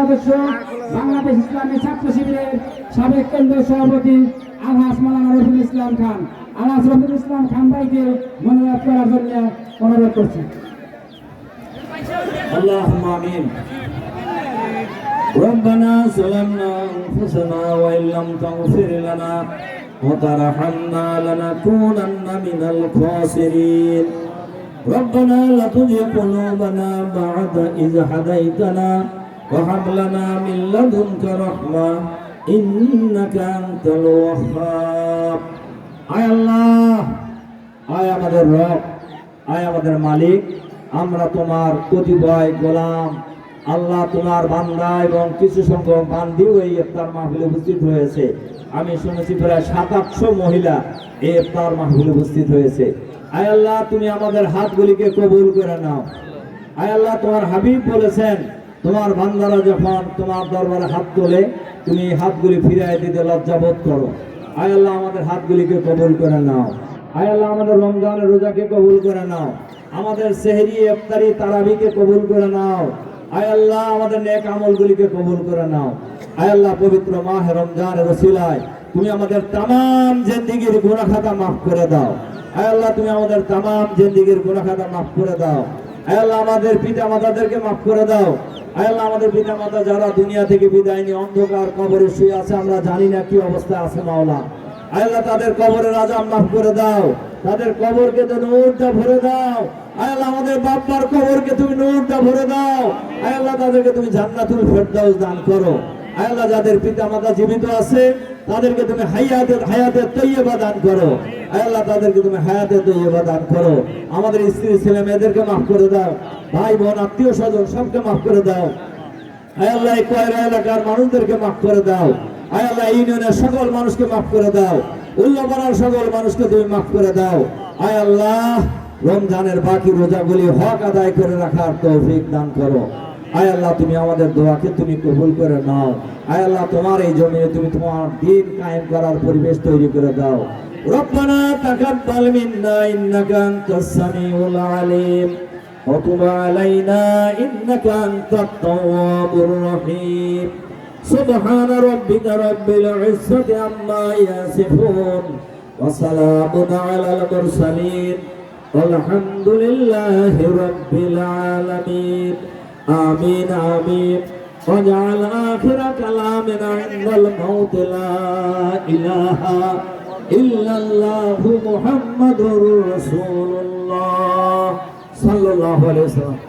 সদস্য বাংলাদেশ ইসলামী ছাত্র শিবিরের সাবেক কেন্দ্রীয় সভাপতি আলহাস মালানা রফিকুল ইসলাম খান আলহাস রফিকুল ইসলাম খান ভাইকে মনোনীত করার জন্য অনুরোধ করছি اللهم امين ربنا ظلمنا انفسنا وان لم تغفر لنا وترحمنا لنكونن من الخاسرين ربنا لا تزغ قلوبنا بعد إذ هديتنا وهب لنا من لدنك رحمة إنك أنت الوهاب আয় আল্লাহ আয় আমাদের রব আয় আমাদের মালিক আমরা তোমার কতিপয় গোলাম আল্লাহ তোমার বান্দা এবং কিছু সংখ্যক বান্দিও এই ইফতার মাহফিলে উপস্থিত হয়েছে আমি শুনেছি প্রায় সাত আটশো মহিলা এই ইফতার মাহফিলে উপস্থিত হয়েছে আয় আল্লাহ তুমি আমাদের হাতগুলিকে কবুল করে নাও আয় আল্লাহ তোমার হাবিব বলেছেন তোমার বান্দারা যখন তোমার দরবারে হাত তোলে, তুমি হাতগুলি ফিরিয়ে দিতে লজ্জাবোধ করো। আয় আল্লাহ, আমাদের হাতগুলিকে কবুল করে নাও। আয় আল্লাহ, আমাদের রমজানের রোজাকে কবুল করে নাও। আমাদের সেহরি, ইফতারি, তারাবিকে কবুল করে নাও। আয় আল্লাহ, আমাদের নেক আমলগুলিকে কবুল করে নাও। আয় আল্লাহ, পবিত্র মাহে রমজান রসিলায় তুমি আমাদের তাম জেন্দিগির গুণাখাতা মাফ করে দাও। আয় আল্লাহ, তুমি আমাদের তাম জেন্দিগির গুণাখাতা মাফ করে দাও। আয় আল্লাহ, আমাদের পিতা মাতাদেরকে মাফ করে দাও। আল্লাহ আমাদের পিতা মাতা যারা দুনিয়া থেকে বিদায় নিয়ে অন্ধকার কবরে শুয়ে আছে, আমরা জানি না কি অবস্থায় আছে মাওলা। আল্লাহ তাদের কবরের আজাব মাফ করে দাও। তাদের কবরকে তো নূরটা ভরে দাও। আল্লাহ আমাদের বাপ্পার কবরকে তুমি নূরটা ভরে দাও। আল্লাহ তাদেরকে তুমি জান্নাতুল ফেরদাউস দান করো। আল্লাহ যাদের পিতা মাতা জীবিত আছে, তাদেরকে তুমি হায়াতের হায়াতের তৈয়বা দান করো। আল্লাহ তাদেরকে তুমি হায়াতের তৈয়বা দান করো। আমাদের স্ত্রী ছেলে মেয়েদেরকে মাফ করে দাও। ভাই বোন আত্মীয় স্বজন সবকে মাফ করে দাও। আয় আল্লাহ কয়রা এলাকার মানুষদেরকে মাফ করে দাও। আয় আল্লাহ ইউনিয়নের সকল মানুষকে মাফ করে দাও। উল্লাপাড়ার সকল মানুষকে তুমি মাফ করে দাও। আয় আল্লাহ, রমজানের বাকি রোজাগুলি হক আদায় করে রাখার তৌফিক দান করো। আয় আল্লাহ, তুমি আমাদের দোয়াকে তুমি কবুল করে নাও। আয় আল্লাহ, তোমার এই জমিনে তুমি তোমার দিন কায়েম করার পরিবেশ তৈরি করে দাও। রব্বানা তাকাব্বাল মিন্না ইন্নাকা আনতাস সামিউল আলিম। وتب علينا إنك أنت التواب الرحيم سبحان ربك رب العزة عما يصفون وسلام على المرسلين والحمد لله رب العالمين آمين آمين واجعل آخر كلامنا عند الموت لا إله إلا الله محمد رسول الله সাল্লাহ আলাইসাল্লাম